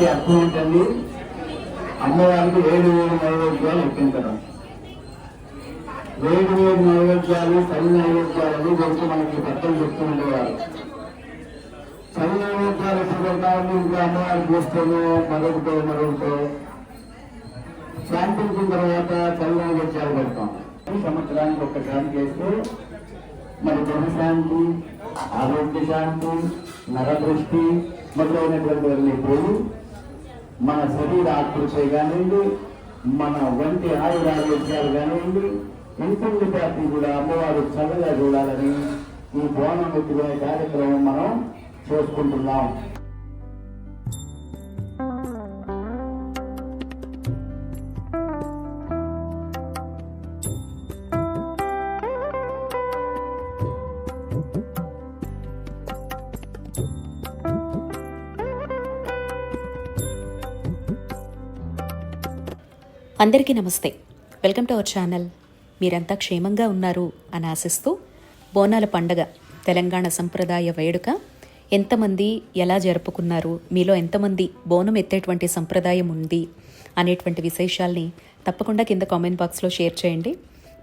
వాటి అర్థం ఏంటండి? అమ్మవారికి ఏడు వేలు నైవేద్యాలు ఎక్కించడం వేడు వేడు నైవేద్యాలు తల్లి నైవేద్యాలని గురించి మనకి పెద్దలు చెప్తూ ఉండేవారు. తల్లి నైవేద్యాలు ఎప్పుడు పెడతామని ఇంకా అమ్మవారికి చేస్తాము మరొకటో మరొకటో. శాంతించిన తర్వాత తల్లి నైవేద్యాలు పెడతాం. ఈ సంవత్సరానికి ఒక్కసారి చేస్తూ మరి గృహశాంతి ఆరోగ్య శాంతి నరదృష్టి మొదలైనటువంటి వెళ్ళిపోయి మన శరీర ఆకృతి కానివ్వండి మన వంటి ఆయురారోగ్యాలు కానివ్వండి ఇంటి పార్టీ కూడా అమ్మవారు చల్లగా చూడాలని ఈ బోనం ఎత్తుకునే కార్యక్రమం మనం చేసుకుంటున్నాం. అందరికీ నమస్తే. Welcome to our channel. మీరంతా క్షేమంగా ఉన్నారు అని ఆశిస్తూ బోనాల పండగ తెలంగాణ సంప్రదాయ వేడుక ఎంతమంది ఎలా జరుపుకున్నారు మీలో ఎంతమంది బోనం ఎత్తేటువంటి సంప్రదాయం ఉంది అనేటువంటి విశేషాల్ని తప్పకుండా కింద కామెంట్ బాక్స్లో షేర్ చేయండి.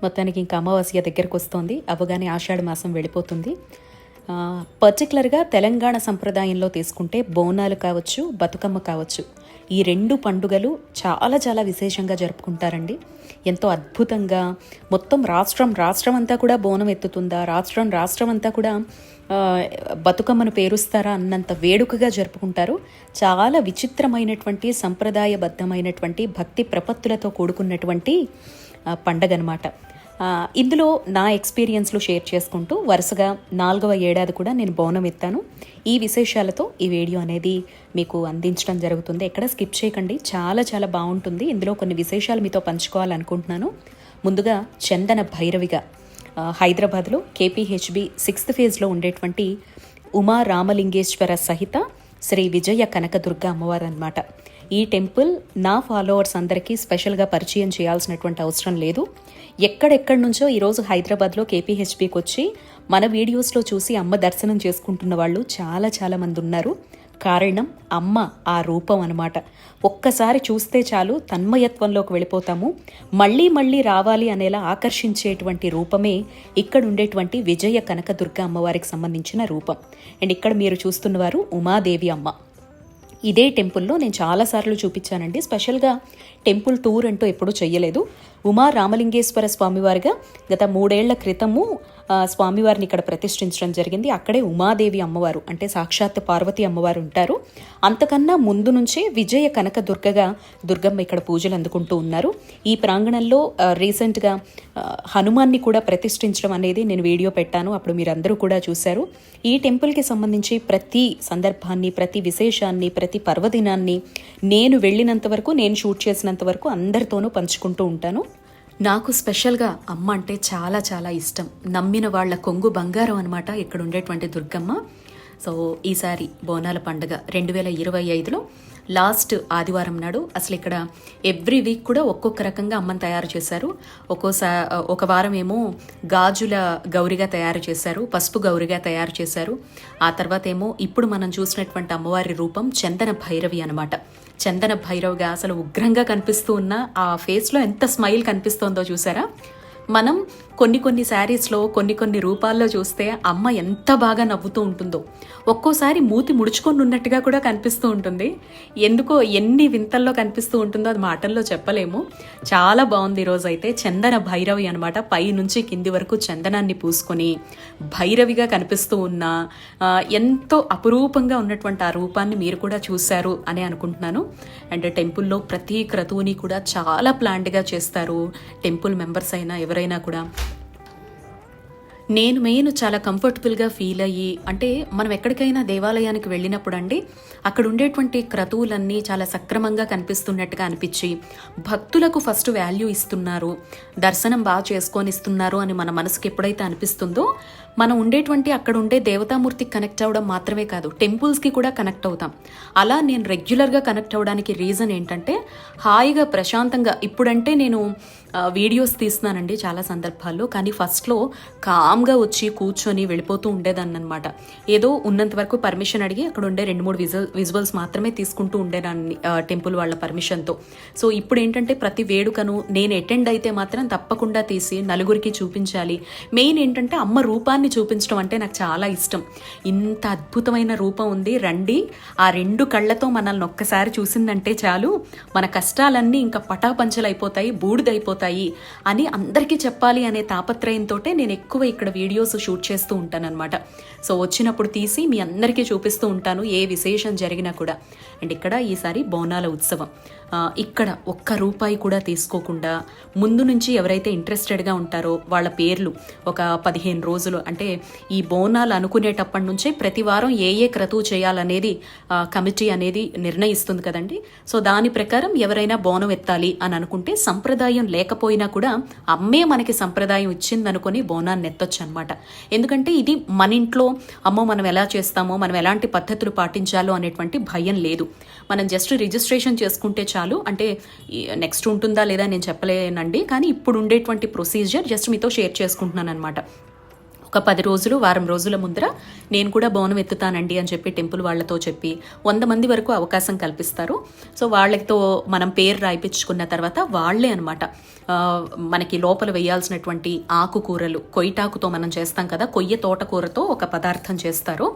మొత్తానికి ఇంకా అమావాస్య దగ్గరకు వస్తోంది. అవగానే ఆషాఢ మాసం వెళ్ళిపోతుంది. పర్టికులర్గా తెలంగాణ సంప్రదాయంలో తీసుకుంటే బోనాలు కావచ్చు బతుకమ్మ కావచ్చు ఈ రెండు పండుగలు చాలా చాలా విశేషంగా జరుపుకుంటారండి. ఎంతో అద్భుతంగా మొత్తం రాష్ట్రం రాష్ట్రం అంతా కూడా బోనం ఎత్తుతుందా? రాష్ట్రం రాష్ట్రం అంతా కూడా బతుకమ్మను పేరుస్తారా అన్నంత వేడుకగా జరుపుకుంటారు. చాలా విచిత్రమైనటువంటి సంప్రదాయబద్ధమైనటువంటి భక్తి ప్రపత్తులతో కూడుకున్నటువంటి పండగ అనమాట ఇందులో నా ఎక్స్పీరియన్స్లు షేర్ చేసుకుంటూ వరుసగా నాలుగవ ఏడాది కూడా నేను బోనం ఎత్తాను. ఈ విశేషాలతో ఈ వీడియో అనేది మీకు అందించడం జరుగుతుంది. ఎక్కడ స్కిప్ చేయకండి. చాలా చాలా బాగుంటుంది. ఇందులో కొన్ని విశేషాలు మీతో పంచుకోవాలనుకుంటున్నాను. ముందుగా చందన భైరవిగా హైదరాబాద్లో కేపీహెచ్బి సిక్స్త్ ఫేజ్లో ఉండేటువంటి ఉమా రామలింగేశ్వర సహిత శ్రీ విజయ కనకదుర్గ అమ్మవారు అనమాట ఈ టెంపుల్ నా ఫాలోవర్స్ అందరికీ స్పెషల్గా పరిచయం చేయాల్సినటువంటి అవసరం లేదు. ఎక్కడెక్కడి నుంచో ఈరోజు హైదరాబాద్లో కేపీహెచ్బికి వచ్చి మన వీడియోస్లో చూసి అమ్మ దర్శనం చేసుకుంటున్న వాళ్ళు చాలా చాలా మంది ఉన్నారు. కారణం అమ్మ ఆ రూపం అనమాట ఒక్కసారి చూస్తే చాలు తన్మయత్వంలోకి వెళ్ళిపోతాము. మళ్ళీ మళ్ళీ రావాలి అనేలా ఆకర్షించేటువంటి రూపమే ఇక్కడ ఉండేటువంటి విజయ కనకదుర్గ అమ్మవారికి సంబంధించిన రూపం. అండ్ ఇక్కడ మీరు చూస్తున్నవారు ఉమాదేవి అమ్మ. ఇదే టెంపుల్లో నేను చాలాసార్లు చూపించానండి. స్పెషల్గా టెంపుల్ టూర్ అంటూ ఎప్పుడూ చెయ్యలేదు. ఉమా రామలింగేశ్వర స్వామివారిగా గత మూడేళ్ళ క్రితము స్వామివారిని ఇక్కడ ప్రతిష్ఠించడం జరిగింది. అక్కడే ఉమాదేవి అమ్మవారు అంటే సాక్షాత్ పార్వతి అమ్మవారు ఉంటారు. అంతకన్నా ముందు నుంచే విజయ కనక దుర్గగా దుర్గమ్మ ఇక్కడ పూజలు అందుకుంటూ ఉన్నారు. ఈ ప్రాంగణంలో రీసెంట్గా హనుమాన్ని కూడా ప్రతిష్ఠించడం అనేది నేను వీడియో పెట్టాను. అప్పుడు మీరందరూ కూడా చూశారు. ఈ టెంపుల్కి సంబంధించి ప్రతి సందర్భాన్ని ప్రతి విశేషాన్ని ప్రతి పర్వదినాన్ని నేను వెళ్ళినంత వరకు నేను షూట్ చేసినంత వరకు అందరితోనూ పంచుకుంటూ ఉంటాను. నాకు స్పెషల్గా అమ్మ అంటే చాలా చాలా ఇష్టం. నమ్మిన వాళ్ళ కొంగు బంగారం అనమాట ఇక్కడ ఉండేటువంటి దుర్గమ్మ. సో ఈసారి బోనాల పండుగ రెండు వేల ఇరవై ఐదులో లాస్ట్ ఆదివారం నాడు అసలు ఇక్కడ ఎవ్రీ వీక్ కూడా ఒక్కొక్క రకంగా అమ్మని తయారు చేశారు. ఒక్కోసారి ఒక వారం ఏమో గాజుల గౌరిగా తయారు చేశారు పసుపు గౌరిగా తయారు చేశారు. ఆ తర్వాత ఏమో ఇప్పుడు మనం చూసినటువంటి అమ్మవారి రూపం చందన భైరవి అనమాట చందన భైరవ్గా అసలు ఉగ్రంగా కనిపిస్తూ ఉన్న ఆ ఫేస్లో ఎంత స్మైల్ కనిపిస్తోందో చూసారా? మనం కొన్ని కొన్ని శారీస్లో కొన్ని కొన్ని రూపాల్లో చూస్తే అమ్మ ఎంత బాగా నవ్వుతూ ఉంటుందో. ఒక్కోసారి మూతి ముడుచుకొని ఉన్నట్టుగా కూడా కనిపిస్తూ ఉంటుంది. ఎందుకో ఎన్ని వింతల్లో కనిపిస్తూ ఉంటుందో అది మాటల్లో చెప్పలేము. చాలా బాగుంది ఈరోజు అయితే చందన భైరవి అనమాట పై నుంచి కింది వరకు చందనాన్ని పూసుకొని భైరవిగా కనిపిస్తూ ఉన్న ఎంతో అపురూపంగా ఉన్నటువంటి ఆ రూపాన్ని మీరు కూడా చూశారు అని అనుకుంటున్నాను. అండ్ టెంపుల్లో ప్రతి క్రతువుని కూడా చాలా ప్లాంట్గా చేస్తారు. టెంపుల్ మెంబర్స్ అయినా ఎవరైనా కూడా. నేను మెయిన్ చాలా కంఫర్టబుల్గా ఫీల్ అయ్యి అంటే మనం ఎక్కడికైనా దేవాలయానికి వెళ్ళినప్పుడు అండి అక్కడ ఉండేటువంటి క్రతువులన్నీ చాలా సక్రమంగా కనిపిస్తున్నట్టుగా అనిపించి భక్తులకు ఫస్ట్ వాల్యూ ఇస్తున్నారు దర్శనం బాగా చేసుకొని ఇస్తున్నారు అని మన మనసుకి ఎప్పుడైతే అనిపిస్తుందో మనం ఉండేటువంటి అక్కడ ఉండే దేవతామూర్తికి కనెక్ట్ అవ్వడం మాత్రమే కాదు టెంపుల్స్కి కూడా కనెక్ట్ అవుతాం. అలా నేను రెగ్యులర్గా కనెక్ట్ అవ్వడానికి రీజన్ ఏంటంటే హాయిగా ప్రశాంతంగా ఇప్పుడంటే నేను వీడియోస్ తీస్తున్నానండి చాలా సందర్భాల్లో. కానీ ఫస్ట్లో కామ్గా వచ్చి కూర్చొని వెళ్ళిపోతూ ఉండేదాన్ని అనమాట ఏదో ఉన్నంత వరకు పర్మిషన్ అడిగి అక్కడ ఉండే రెండు మూడు విజువల్ విజువల్స్ మాత్రమే తీసుకుంటూ ఉండేదాన్ని టెంపుల్ వాళ్ళ పర్మిషన్తో. సో ఇప్పుడు ఏంటంటే ప్రతి వేడుకను నేను అటెండ్ అయితే మాత్రం తప్పకుండా తీసి నలుగురికి చూపించాలి. మెయిన్ ఏంటంటే అమ్మ రూపాన్ని చూపించడం అంటే నాకు చాలా ఇష్టం. ఇంత అద్భుతమైన రూపం ఉంది రండి. ఆ రెండు కళ్ళతో మనల్ని ఒక్కసారి చూసిందంటే చాలు. మన కష్టాలన్నీ ఇంకా పటాపంచలైపోతాయి బూడిదైపోతాయి. అని అందరికీ చెప్పాలి అనే తాపత్రయంతో నేను ఎక్కువ ఇక్కడ వీడియోస్ షూట్ చేస్తూ ఉంటానన్నమాట. సో వచ్చినప్పుడు తీసి మీ అందరికీ చూపిస్తూ ఉంటాను ఏ విశేషం జరిగినా కూడా. అండ్ ఇక్కడ ఈసారి బోనాల ఉత్సవం. ఇక్కడ ఒక్క రూపాయి కూడా తీసుకోకుండా ముందు నుంచి ఎవరైతే ఇంట్రెస్టెడ్గా ఉంటారో వాళ్ళ పేర్లు ఒక పదిహేను రోజులు అంటే ఈ బోనాలు అనుకునేటప్పటి నుంచే ప్రతి వారం ఏ ఏ క్రతువు చేయాలనేది కమిటీ అనేది నిర్ణయిస్తుంది కదండి. సో దాని ప్రకారం ఎవరైనా బోనం ఎత్తాలి అని అనుకుంటే సంప్రదాయం లేకపోయినా కూడా అమ్మే మనకి సంప్రదాయం ఇచ్చిందనుకొని బోనాన్ని ఎత్తొచ్చు అనమాట ఎందుకంటే ఇది మన ఇంట్లో అమ్మో మనం ఎలా చేస్తామో మనం ఎలాంటి పద్ధతులు పాటించాలో అనేటువంటి భయం లేదు. మనం జస్ట్ రిజిస్ట్రేషన్ చేసుకుంటే చాలు అంటే నెక్స్ట్ ఉంటుందా లేదా నేను చెప్పలేనండి కానీ ఇప్పుడు ఉండేటువంటి ప్రొసీజర్ జస్ట్ మీతో షేర్ చేసుకుంటున్నాను అనమాట ఒక పది రోజులు వారం రోజుల ముందర నేను కూడా బోనం ఎత్తుతానండి అని చెప్పి టెంపుల్ వాళ్ళతో చెప్పి వంద మంది వరకు అవకాశం కల్పిస్తారు. సో వాళ్ళతో మనం పేరు రాయిపించుకున్న తర్వాత వాళ్ళే అనమాట మనకి లోపల వేయాల్సినటువంటి ఆకుకూరలు కొయ్యటాకుతో మనం చేస్తాం కదా కొయ్య తోటకూరతో ఒక పదార్థం చేస్తారు.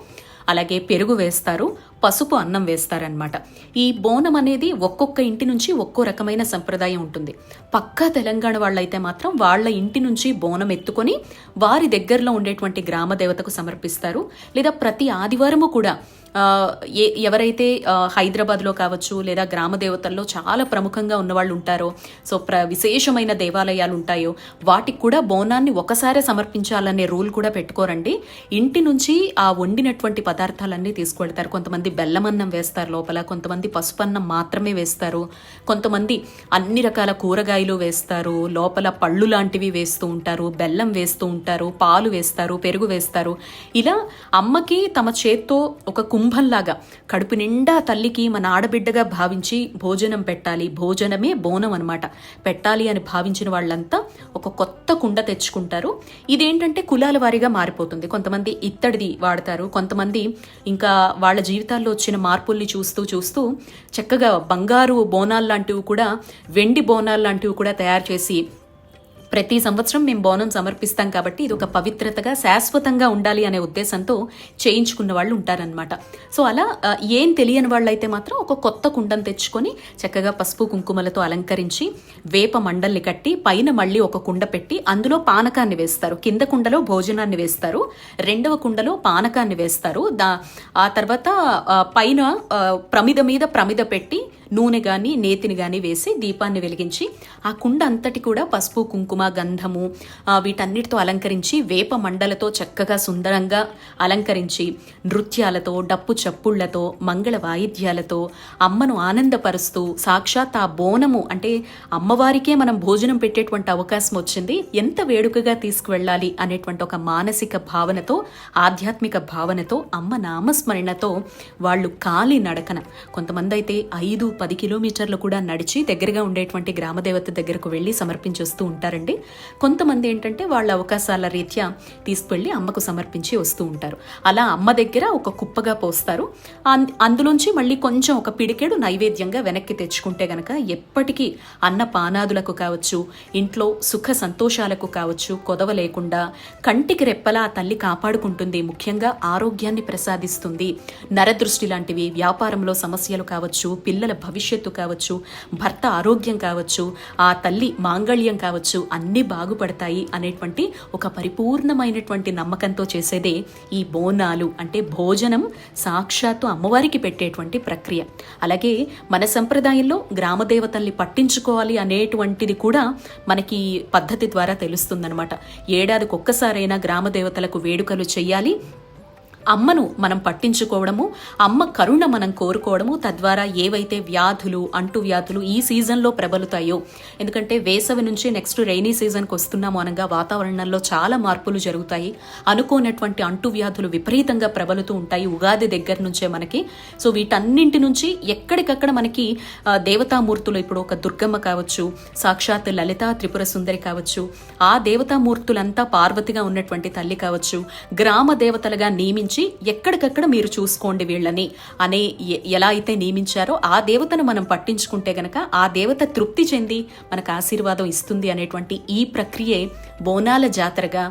అలాగే పెరుగు వేస్తారు పసుపు అన్నం వేస్తారనమాట ఈ బోనం అనేది ఒక్కొక్క ఇంటి నుంచి ఒక్కో రకమైన సంప్రదాయం ఉంటుంది. పక్కా తెలంగాణ వాళ్ళైతే మాత్రం వాళ్ళ ఇంటి నుంచి బోనం ఎత్తుకొని వారి దగ్గరలో ఉండేటువంటి గ్రామ దేవతకు సమర్పిస్తారు. లేదా ప్రతి ఆదివారము కూడా ఏ ఎవరైతే హైదరాబాద్లో కావచ్చు లేదా గ్రామ దేవతల్లో చాలా ప్రముఖంగా ఉన్నవాళ్ళు ఉంటారో సో ప్ర విశేషమైన దేవాలయాలు ఉంటాయో వాటికి కూడా బోనాన్ని ఒకసారి సమర్పించాలనే రూల్ కూడా పెట్టుకోరండి. ఇంటి నుంచి ఆ వండినటువంటి పదార్థాలన్నీ తీసుకువెళ్తారు కొంతమంది బెల్లమన్నం వేస్తారు లోపల కొంతమంది పసుపన్నం మాత్రమే వేస్తారు. కొంతమంది అన్ని రకాల కూరగాయలు వేస్తారు లోపల పళ్ళు లాంటివి వేస్తూ ఉంటారు బెల్లం వేస్తూ ఉంటారు పాలు వేస్తారు పెరుగు వేస్తారు. ఇలా అమ్మకి తమ చేత్తో ఒక కుంభంలాగా కడుపు నిండా తల్లికి మన ఆడబిడ్డగా భావించి భోజనం పెట్టాలి. భోజనమే బోనం అనమాట పెట్టాలి అని భావించిన వాళ్ళంతా ఒక కొత్త కుండ తెచ్చుకుంటారు. ఇదేంటంటే కులాల వారీగా మారిపోతుంది. కొంతమంది ఇత్తడిది వాడతారు. కొంతమంది ఇంకా వాళ్ళ జీవితాల్లో వచ్చిన మార్పుల్ని చూస్తూ చూస్తూ చక్కగా బంగారు బోనాలు లాంటివి కూడా వెండి బోనాలు లాంటివి కూడా తయారు చేసి ప్రతి సంవత్సరం మేము బోనం సమర్పిస్తాం కాబట్టి ఇది ఒక పవిత్రతగా శాశ్వతంగా ఉండాలి అనే ఉద్దేశంతో చేయించుకున్న వాళ్ళు ఉంటారనమాట సో అలా ఏం తెలియని వాళ్ళైతే మాత్రం ఒక కొత్త కుండం తెచ్చుకొని చక్కగా పసుపు కుంకుమలతో అలంకరించి వేప మండల్ని కట్టి పైన మళ్ళీ ఒక కుండ పెట్టి అందులో పానకాన్ని వేస్తారు. కింద కుండలో భోజనాన్ని వేస్తారు. రెండవ కుండలో పానకాన్ని వేస్తారు. దా ఆ తర్వాత పైన ప్రమిద మీద ప్రమిద పెట్టి నూనె కానీ నేతిని కానీ వేసి దీపాన్ని వెలిగించి ఆ కుండ అంతటి కూడా పసుపు కుంకుమ గంధము వీటన్నిటితో అలంకరించి వేప మండలతో చక్కగా సుందరంగా అలంకరించి నృత్యాలతో డప్పు చప్పుళ్ళతో మంగళ వాయిద్యాలతో అమ్మను ఆనందపరుస్తూ సాక్షాత్ ఆ బోనము అంటే అమ్మవారికే మనం భోజనం పెట్టేటువంటి అవకాశం వచ్చింది. ఎంత వేడుకగా తీసుకువెళ్ళాలి అనేటువంటి ఒక మానసిక భావనతో ఆధ్యాత్మిక భావనతో అమ్మ నామస్మరణతో వాళ్ళు కాలి నడకన. కొంతమంది అయితే ఐదు పది కిలోమీటర్లు కూడా నడిచి దగ్గరగా ఉండేటువంటి గ్రామదేవత దగ్గరకు వెళ్ళి సమర్పించి వస్తూ ఉంటారండి. కొంతమంది ఏంటంటే వాళ్ళ అవకాశాల రీత్యా తీసుకువెళ్ళి అమ్మకు సమర్పించి వస్తూ ఉంటారు. అలా అమ్మ దగ్గర ఒక కుప్పగా పోస్తారు. అందులోంచి మళ్ళీ కొంచెం ఒక పిడికెడు నైవేద్యంగా వెనక్కి తెచ్చుకుంటే గనక ఎప్పటికీ అన్న పానాదులకు కావచ్చు ఇంట్లో సుఖ సంతోషాలకు కావచ్చు కొదవ లేకుండా కంటికి రెప్పలా తల్లి కాపాడుకుంటుంది ముఖ్యంగా ఆరోగ్యాన్ని ప్రసాదిస్తుంది. నరదృష్టి లాంటివి వ్యాపారంలో సమస్యలు కావచ్చు పిల్లల భవిష్యత్తు కావచ్చు భర్త ఆరోగ్యం కావచ్చు ఆ తల్లి మాంగళ్యం కావచ్చు అన్నీ బాగుపడతాయి అనేటువంటి ఒక పరిపూర్ణమైనటువంటి నమ్మకంతో చేసేదే ఈ బోనాలు అంటే భోజనం సాక్షాత్తు అమ్మవారికి పెట్టేటువంటి ప్రక్రియ. అలాగే మన సంప్రదాయంలో గ్రామదేవతల్ని పట్టించుకోవాలి అనేటువంటిది కూడా మనకి పద్ధతి ద్వారా తెలుస్తుందనమాట ఏడాదికి ఒక్కసారైనా గ్రామదేవతలకు వేడుకలు చేయాలి అమ్మను మనం పట్టించుకోవడము అమ్మ కరుణ మనం కోరుకోవడము తద్వారా ఏవైతే వ్యాధులు అంటువ్యాధులు ఈ సీజన్లో ప్రబలుతాయో ఎందుకంటే వేసవి నుంచి నెక్స్ట్ రైనీ సీజన్కి వస్తున్నాము అనగా వాతావరణంలో చాలా మార్పులు జరుగుతాయి. అనుకోనటువంటి అంటువ్యాధులు విపరీతంగా ప్రబలుతూ ఉంటాయి ఉగాది దగ్గర నుంచే మనకి. సో వీటన్నింటి నుంచి ఎక్కడికక్కడ మనకి దేవతామూర్తులు ఇప్పుడు ఒక దుర్గమ్మ కావచ్చు సాక్షాత్ లలిత త్రిపుర సుందరి కావచ్చు ఆ దేవతామూర్తులంతా పార్వతిగా ఉన్నటువంటి తల్లి కావచ్చు గ్రామ దేవతలుగా నియమించి ఎక్కడికక్కడ మీరు చూసుకోండి వీళ్ళని. అనే ఎలా అయితే నియమించారో ఆ దేవతను మనం పట్టించుకుంటే గనక ఆ దేవత తృప్తి చెంది మనకు ఆశీర్వాదం ఇస్తుంది అనేటువంటి ఈ ప్రక్రియే బోనాల జాతరగా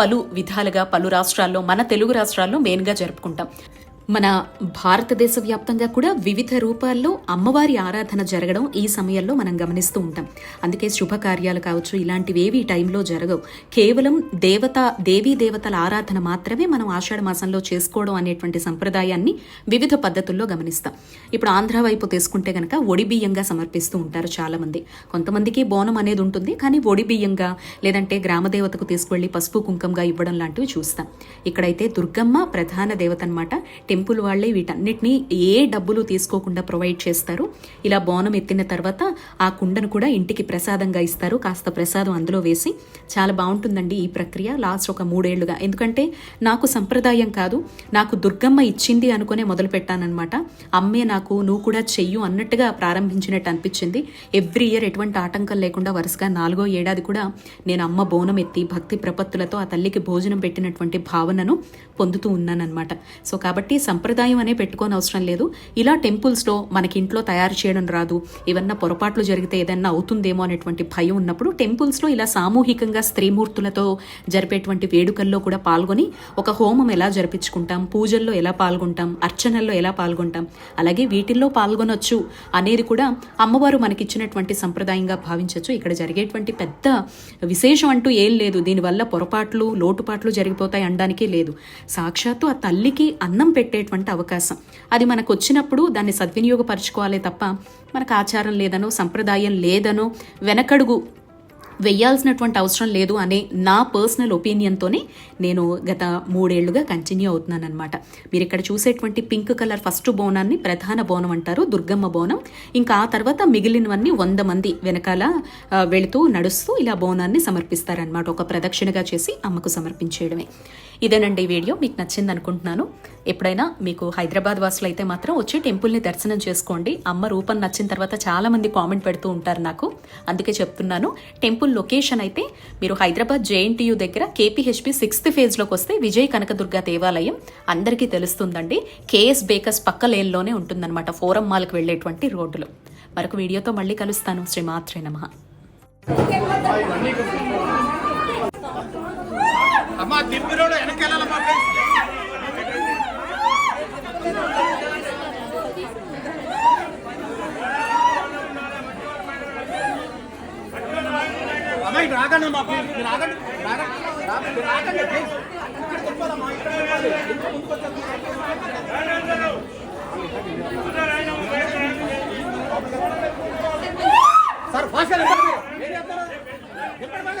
పలు విధాలుగా పలు రాష్ట్రాల్లో మన తెలుగు రాష్ట్రాల్లో మెయిన్గా జరుపుకుంటాం. మన భారతదేశ వ్యాప్తంగా కూడా వివిధ రూపాల్లో అమ్మవారి ఆరాధన జరగడం ఈ సమయంలో మనం గమనిస్తూ ఉంటాం. అందుకే శుభకార్యాలు కావచ్చు ఇలాంటివి ఏవి టైంలో జరగవు. కేవలం దేవత దేవీ దేవతల ఆరాధన మాత్రమే మనం ఆషాఢ మాసంలో చేసుకోవడం అనేటువంటి సంప్రదాయాన్ని వివిధ పద్ధతుల్లో గమనిస్తాం. ఇప్పుడు ఆంధ్ర వైపు తీసుకుంటే కనుక ఒడి బియ్యంగా సమర్పిస్తూ ఉంటారు చాలామంది. కొంతమందికి బోనం అనేది ఉంటుంది కానీ ఒడి బియ్యంగా లేదంటే గ్రామదేవతకు తీసుకువెళ్ళి పసుపు కుంకంగా ఇవ్వడం లాంటివి చూస్తాం. ఇక్కడైతే దుర్గమ్మ ప్రధాన దేవత అనమాట టెంపుల్ వాళ్ళే వీటన్నిటిని ఏ డబ్బులు తీసుకోకుండా ప్రొవైడ్ చేస్తారు. ఇలా బోనం ఎత్తిన తర్వాత ఆ కుండను కూడా ఇంటికి ప్రసాదంగా ఇస్తారు. కాస్త ప్రసాదం అందులో వేసి చాలా బాగుంటుందండి ఈ ప్రక్రియ. లాస్ట్ ఒక మూడేళ్ళుగా. ఎందుకంటే నాకు సంప్రదాయం కాదు. నాకు దుర్గమ్మ ఇచ్చింది అనుకునే మొదలు పెట్టానమాట అమ్మే నాకు నువ్వు కూడా చెయ్యు అన్నట్టుగా ప్రారంభించినట్టు అనిపించింది. ఎవ్రీ ఇయర్ ఎటువంటి ఆటంకం లేకుండా వరుసగా నాలుగో ఏడాది కూడా నేను అమ్మ బోనం ఎత్తి భక్తి ప్రపత్తులతో ఆ తల్లికి భోజనం పెట్టినటువంటి భావనను పొందుతూ ఉన్నానన్నమాట. సో కాబట్టి సంప్రదాయం అనే పెట్టుకోని అవసరం లేదు. ఇలా టెంపుల్స్లో మనకి ఇంట్లో తయారు చేయడం రాదు. ఏమన్నా పొరపాట్లు జరిగితే ఏదన్నా అవుతుందేమో అనేటువంటి భయం ఉన్నప్పుడు టెంపుల్స్లో ఇలా సామూహికంగా స్త్రీమూర్తులతో జరిపేటువంటి వేడుకల్లో కూడా పాల్గొని ఒక హోమం ఎలా జరిపించుకుంటాం పూజల్లో ఎలా పాల్గొంటాం అర్చనల్లో ఎలా పాల్గొంటాం అలాగే వీటిల్లో పాల్గొనొచ్చు అనేది కూడా అమ్మవారు మనకిచ్చినటువంటి సంప్రదాయంగా భావించవచ్చు ఇక్కడ జరిగేటువంటి పెద్ద విశేషం అంటూ ఏం లేదు. దీనివల్ల పొరపాట్లు లోటుపాట్లు జరిగిపోతాయి అనడానికి లేదు. సాక్షాత్తు ఆ తల్లికి అన్నం పెట్టేటువంటి అవకాశం. అది మనకు వచ్చినప్పుడు దాన్ని సద్వినియోగపరచుకోవాలే తప్ప మనకు ఆచారం లేదనో సంప్రదాయం లేదనో వెనకడుగు వెయ్యాల్సినటువంటి అవసరం లేదు అనే నా పర్సనల్ ఒపీనియన్తోనే నేను గత మూడేళ్ళుగా కంటిన్యూ అవుతున్నాను అనమాట మీరు ఇక్కడ చూసేటువంటి పింక్ కలర్ ఫస్ట్ బోనాన్ని ప్రధాన బోనం అంటారు దుర్గమ్మ బోనం. ఇంకా ఆ తర్వాత మిగిలినవన్నీ వంద మంది వెనకాల వెళుతూ నడుస్తూ ఇలా బోనాన్ని సమర్పిస్తారనమాట ఒక ప్రదక్షిణగా చేసి అమ్మకు సమర్పించేయడమే. ఇదేనండి వీడియో. మీకు నచ్చింది అనుకుంటున్నాను ఎప్పుడైనా మీకు హైదరాబాద్ వాసులు అయితే మాత్రం వచ్చి టెంపుల్ని దర్శనం చేసుకోండి. అమ్మ రూపం నచ్చిన తర్వాత చాలామంది కామెంట్ పెడుతూ ఉంటారు నాకు. అందుకే చెప్తున్నాను టెంపుల్ లొకేషన్ అయితే మీరు హైదరాబాద్ జేఎన్టీయూ దగ్గర కేపీహెచ్పి సిక్స్త్ ఫేజ్లోకి వస్తే విజయ్ కనకదుర్గ దేవాలయం అందరికీ తెలుస్తుందండి. కేఎస్ బేకర్స్ పక్క లేన్లోనే ఉంటుందన్నమాట ఫోరం మాల్కి వెళ్ళేటువంటి రోడ్డులో. మరొక వీడియోతో మళ్ళీ కలుస్తాను. శ్రీమాత్రే నమః అమ్మా తిప్పిరోడు వెనక్కి వెళ్ళాలమ్మా అమ్మా ఇటు రాకండి అమ్మా ప్లీజ్ మీరు రాకండి రాకండి రాకండి, మీరు అమ్మా దింపిరోడు వెనకెళ్ళాలమ్మా అమ్మాయి రాగండి అమ్మా రాగండి రాగండి రాగండి సార్ ఫాస్ట్ ఎక్కడ? ఎక్కడ బాగా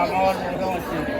అమ్మవారి పెడతాం వచ్చింది.